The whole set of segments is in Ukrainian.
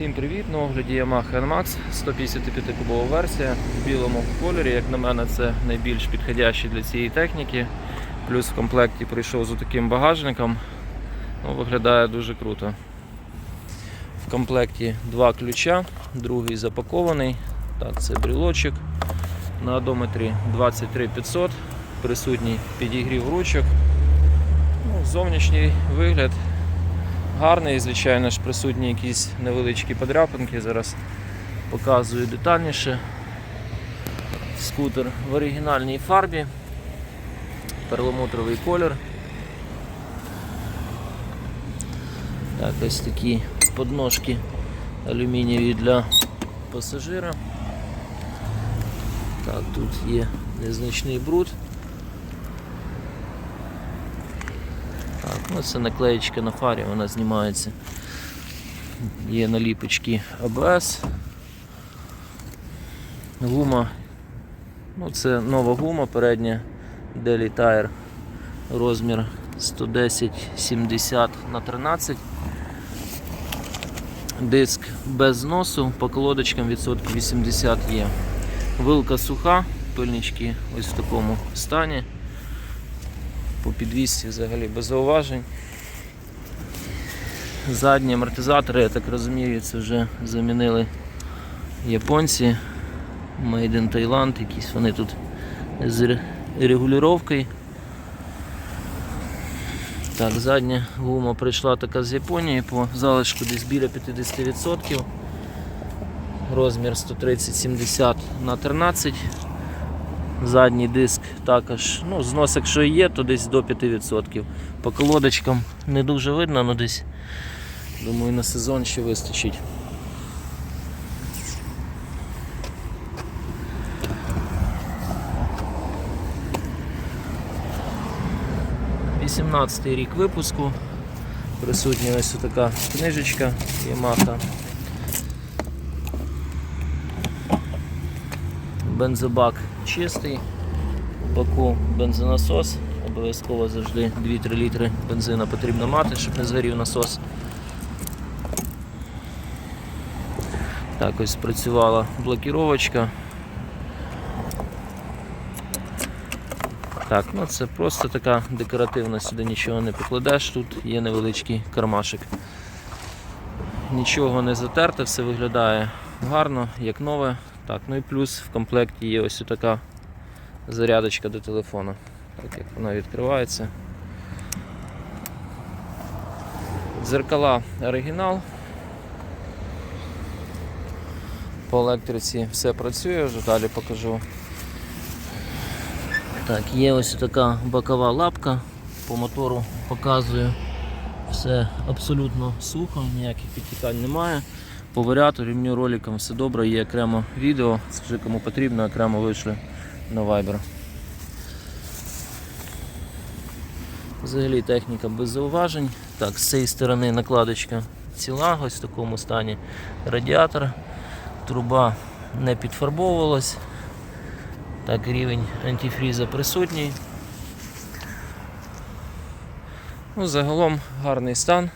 Всім привіт! На огляді Yamaha NMAX 155 кубова версія в білому кольорі. Як на мене, це найбільш підходящий для цієї техніки. Плюс в комплекті прийшов з таким багажником. Ну, виглядає дуже круто. В комплекті два ключа, другий запакований. Так, це брілочок. На одометрі 23500, присутній підігрів ручок. Ну, зовнішній вигляд гарний, звичайно ж, присутні якісь невеличкі подряпинки. Зараз показую детальніше. Скутер в оригінальній фарбі, перламутровий колір. Так, ось такі подножки алюмінієві для пасажира. Так, тут є незначний бруд. Так, ну це наклеєчка на фарі, вона знімається. Є наліпочки ABS. Гума. Ну, це нова гума передня Daily Tire. Розмір 110-70 на 13. Диск без зносу, по колодочкам відсотків 80 є. Вилка суха, пильнички ось в такому стані по підвісці взагалі без зауважень. Задні амортизатори, я так розумію, це вже замінили японці. Made in Thailand, якісь вони тут з ре- регулюровкою. Так, задня гума прийшла така з Японії по залишку десь біля 50%. Розмір 130-70 на 13 Задній диск також, ну, знос, якщо є, то десь до 5%. По колодочкам не дуже видно, але десь, думаю, на сезон ще вистачить. Вісімнадцятий рік випуску. Присутня ось така книжечка Yamaha. Бензобак чистий, баку бензонасос, обов'язково завжди 2-3 літри бензину потрібно мати, щоб не згорів насос. Так ось спрацювала блокіровочка. Так, ну це просто така декоративна, сюди нічого не покладеш, тут є невеличкий кармашик. Нічого не затерте, все виглядає гарно, як нове. Так, ну і плюс в комплекті є ось така зарядочка до телефону. Так як вона відкривається. Дзеркала оригінал. По електриці все працює, вже далі покажу. Так, є ось така бокова лапка, по мотору показую. Все абсолютно сухо, ніяких підтікань немає. По варіатору, рівню роликам все добре, є окремо відео, скажи кому потрібно, окремо вийшли на Viber. Взагалі техніка без зауважень. Так, з цієї сторони накладочка ціла, ось в такому стані радіатор, труба не підфарбовувалась. Так, рівень антифріза присутній. Ну, загалом гарний стан.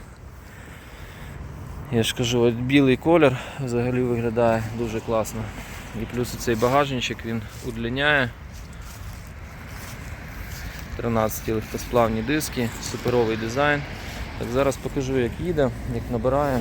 Я ж кажу, от білий колір взагалі виглядає дуже класно. І плюс цей багажничок він удлиняє. 13 легкосплавні диски, суперовий дизайн. Так, зараз покажу як їде, як набирає.